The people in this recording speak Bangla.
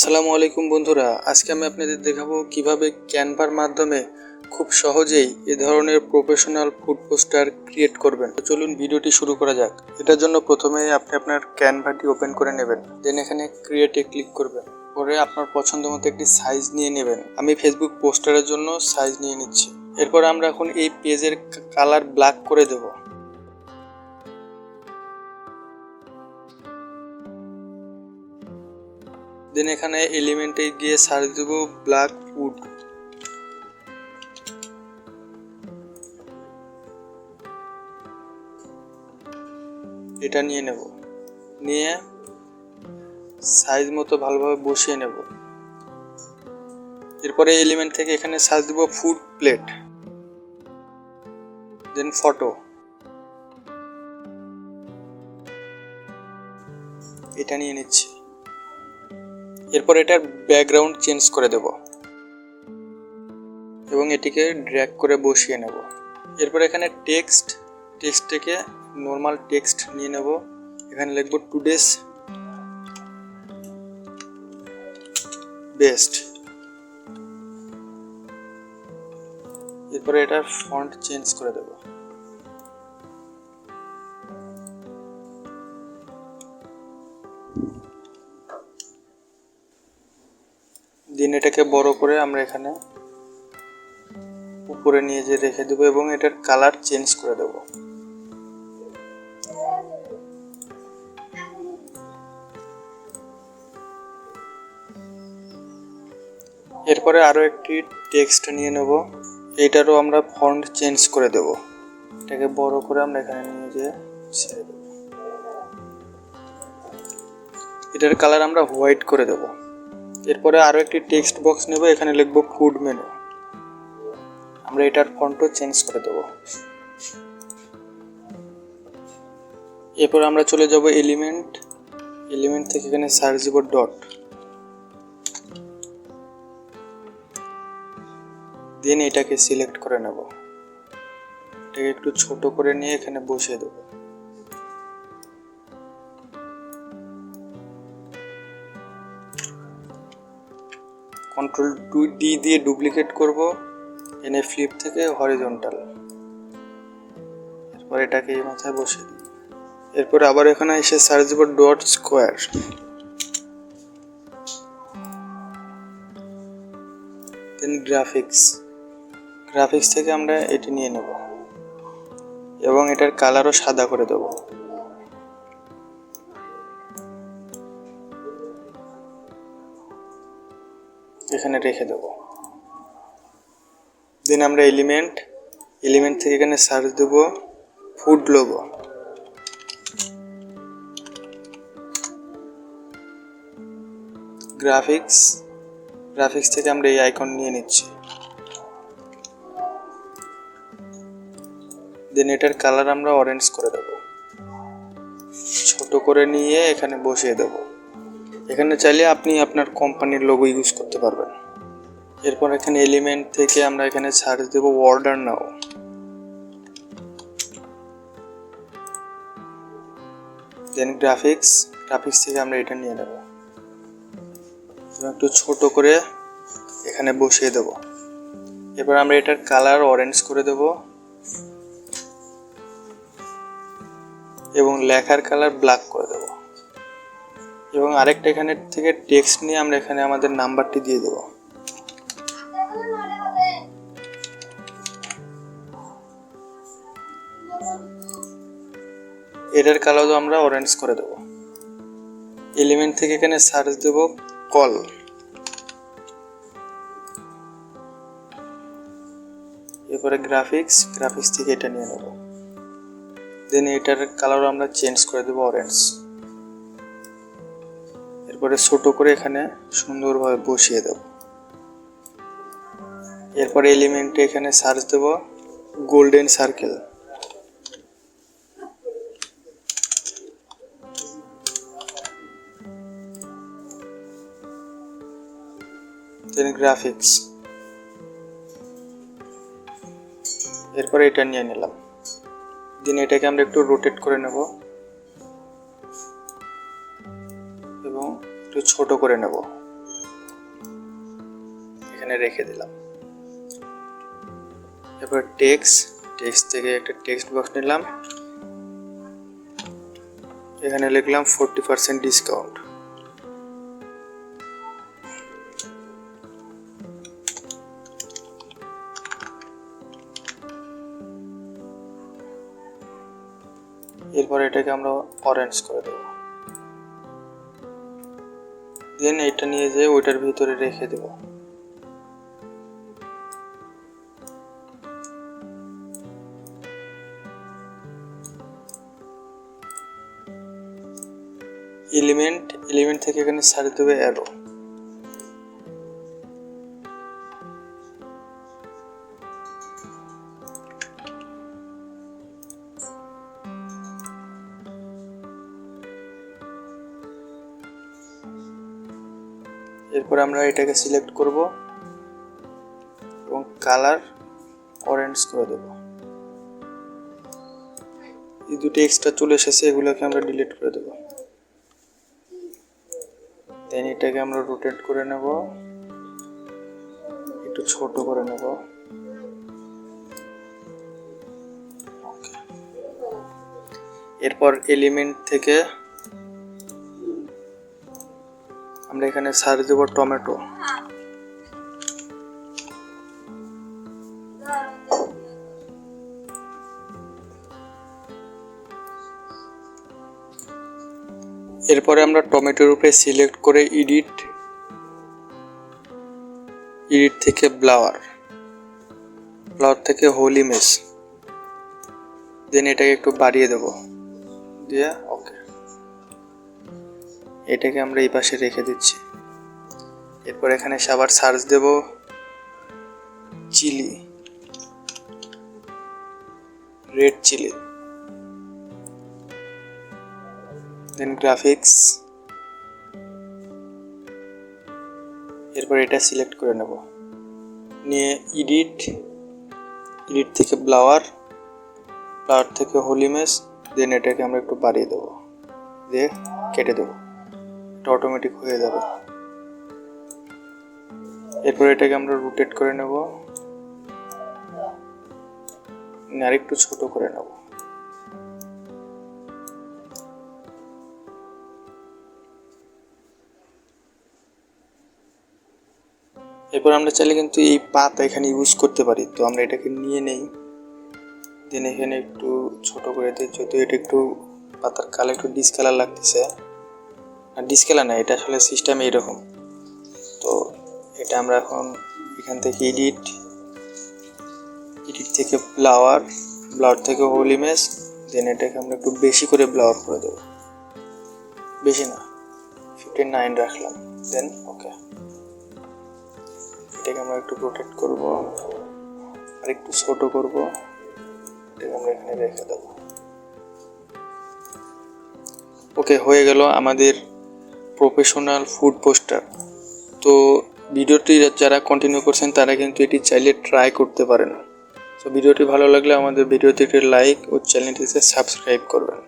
আসসালামু আলাইকুম বন্ধুরা, আজকে আমি আপনাদের দেখাবো কীভাবে ক্যানভার মাধ্যমে খুব সহজেই এ ধরনের প্রফেশনাল ফুড পোস্টার ক্রিয়েট করবেন। তো চলুন ভিডিওটি শুরু করা যাক। এটার জন্য প্রথমে আপনি আপনার ক্যানভাটি ওপেন করে নেবেন, দেন এখানে ক্রিয়েটে ক্লিক করবেন। পরে আপনার পছন্দ মতো একটি সাইজ নিয়ে নেবেন। আমি ফেসবুক পোস্টারের জন্য সাইজ নিয়ে নিচ্ছি। এরপর আমরা এখন এই পেজের কালার ব্ল্যাক করে দেবো। দেন এখানে এলিমেন্টে গিয়ে সার্চ দেবো ব্ল্যাক উড এটা নিয়ে নেব। নিয়ে সাইজ মতো ভালোভাবে বসিয়ে নেব। এরপরে এলিমেন্ট থেকে এখানে সার্চ দেবো ফুড প্লেট দেন ফটো এটা নিয়ে নিচ্ছি। এরপর এটার ব্যাকগ্রাউন্ড চেঞ্জ করে দেব। এবং এটিকে ড্র্যাগ করে বসিয়ে নেব। এরপর এখানে টেক্সট টেক্সট থেকে নর্মাল টেক্সট নিয়ে নেব। এখানে লিখব টুডেস বেস্ট এরপরে এটার ফন্ট চেঞ্জ করে দেবো। দিন এটাকে বড় করে আমরা এখানে উপরে নিয়ে যে রেখে দেবো এবং এটার কালার চেঞ্জ করে দেবো। এরপরে আরও একটি টেক্সট নিয়ে নেব। এইটারও আমরা ফন্ট চেঞ্জ করে দেব। এটাকে বড় করে আমরা এখানে নিয়ে দেবো। এটার কালার আমরা হোয়াইট করে দেবো। এরপরে আরও একটি টেক্সট বক্স নেব, এখানে লিখব ফুড মেনু আমরা এটার ফন্টও চেঞ্জ করে দেব। এরপর আমরা চলে যাব এলিমেন্ট এলিমেন্ট থেকে এখানে সার্চ দেব ডট দেন এটাকে সিলেক্ট করে নেব। এটাকে একটু ছোট করে নিয়ে এখানে বসিয়ে দেবো। কন্ট্রোল টু ডি দিয়ে ডুপ্লিকেট করব, এনে ফ্লিপ থেকে হরিজন্টাল এরপর এটাকে এই মাথায় বসে দিই এরপর আবার এখানে এসে সার্চ দেবো dot square then graphics graphics থেকে আমরা এটি নিয়ে নেব। এবং এটার কালারও সাদা করে দেবো। এখানে রেখে দেব। দেন আমরা এলিমেন্ট এলিমেন্ট থেকে এখানে সার্চ দেব ফুড লোগো গ্রাফিক্স গ্রাফিক্স থেকে আমরা এই আইকন নিয়ে নিচ্ছি। দেন এটার কালার আমরা অরেঞ্জ করে দেব। ছোট করে নিয়ে এখানে বসিয়ে দেবো। এখানে চাইলে আপনি আপনার কোম্পানির লোগো ইউজ করতে পারবেন। এরপর এখানে এলিমেন্ট থেকে আমরা এখানে সার্চ দেব order now then graphics graphics থেকে আমরা এটা নিয়ে নেব। একটু ছোট করে এখানে বসিয়ে দেব। এরপর আমরা এটার কালার অরেঞ্জ করে দেব। এবং লেখার কালার ব্ল্যাক করে দেবো। এবং আরেকটা এখানে থেকে টেক্সট নিয়ে আমরা এখানে আমাদের নাম্বারটি দিয়ে দেবো। এটার কালারও আমরা অরেঞ্জ করে দেবো। এলিমেন্ট থেকে এখানে সার্চ দেব কল এরপরে গ্রাফিক্স গ্রাফিক্স থেকে এটা নিয়ে নেব। দেন এটার কালারও আমরা চেঞ্জ করে দেবো অরেঞ্জ এরপরে ছোট করে এখানে সুন্দরভাবে বসিয়ে দেব। এরপরে এলিমেন্টে এখানে সার্চ দেব গোল্ডেন সার্কেল দেন গ্রাফিক্স এরপরে এটা নিয়ে নিলাম। দিন এটাকে আমরা একটু রোটেট করে নেব। একটু ছোট করে নেব। এখানে রেখে দিলাম। এবার টেক্সট টেক্সট থেকে একটা টেক্সট বক্স নিলাম। এখানে লিখলাম ফোরটি পার্সেন্ট ডিসকাউন্ট। এরপর এটাকে আমরা অরেঞ্জ করে দেবো। দেন এটা নিয়ে যেয়ে ওইটার ভিতরে রেখে দেব। এলিমেন্ট এলিমেন্ট থেকে এখানে সারি দেবে অ্যারো এরপর আমরা এটাকে সিলেক্ট করব এবং কালার অরেঞ্জ করে দেব। এই দুটো এক্সট্রা চলে এসেছে, এগুলোকে আমরা ডিলিট করে দেব। দেন এটাকে আমরা রোটেট করে নেব। একটু ছোট করে নেব। এরপর এলিমেন্ট থেকে আমরা এখানে সার দেবো টমেটো। এরপরে আমরা টমেটোর উপরে সিলেক্ট করে এডিট এডিট থেকে ব্লাওয়ার ব্লাওয়ার থেকে হোলি মেস। দেন এটাকে একটু বাড়িয়ে দেব। দিয়ে এটাকে আমরা এই পাশে রেখে দিচ্ছি। এরপর এখানে আবার সার্চ দেব chilli. Red chilli then graphics এরপর এটা সিলেক্ট করে নেব। নিয়ে ইডিট ইডিট থেকে ব্লাওয়ার ব্লাওয়ার থেকে হোলিমেস দেন এটাকে আমরা একটু বাড়িয়ে দেবো। দিয়ে কেটে দেবো। অটোমেটিক হয়ে যাবে। এরপর এটাকে আমরা রোটেট করে নেব। আর একটু ছোট করে নেব। এরপর আমরা চাইলে কিন্তু এই পাতা এখানে ইউজ করতে পারি। তো আমরা এটাকে নিয়ে নেই। দেন এখানে একটু ছোট করে দিই, যদিও এটা একটু পাতার কালার একটু ডিসকালার লাগতেছে। আর ডিসকালার না, এটা আসলে সিস্টেম এইরকম। তো এটা আমরা এখন এখান থেকে এডিট এডিট থেকে ব্লাওয়ার ব্লাওয়ার থেকে হোল ইমেজ দেন এটাকে আমরা একটু বেশি করে ব্লাওয়ার করে দেবো। বেশি না ফিফটি নাইন রাখলাম দেন ওকে এটাকে আমরা একটু প্রোটেক্ট করব আর একটু ছোট করব, এটাকে আমরা এখানে রেখে দেবো। ওকে হয়ে গেল আমাদের প্রফেশনাল ফুড পোস্টার তো ভিডিওটি যারা কন্টিনিউ করছেন, তারা কিন্তু এটি চাইলে ট্রাই করতে পারেন। তো ভিডিওটি ভালো লাগলে আমাদের ভিডিওতে একটি লাইক ও চ্যানেলটিতে সাবস্ক্রাইব করবেন।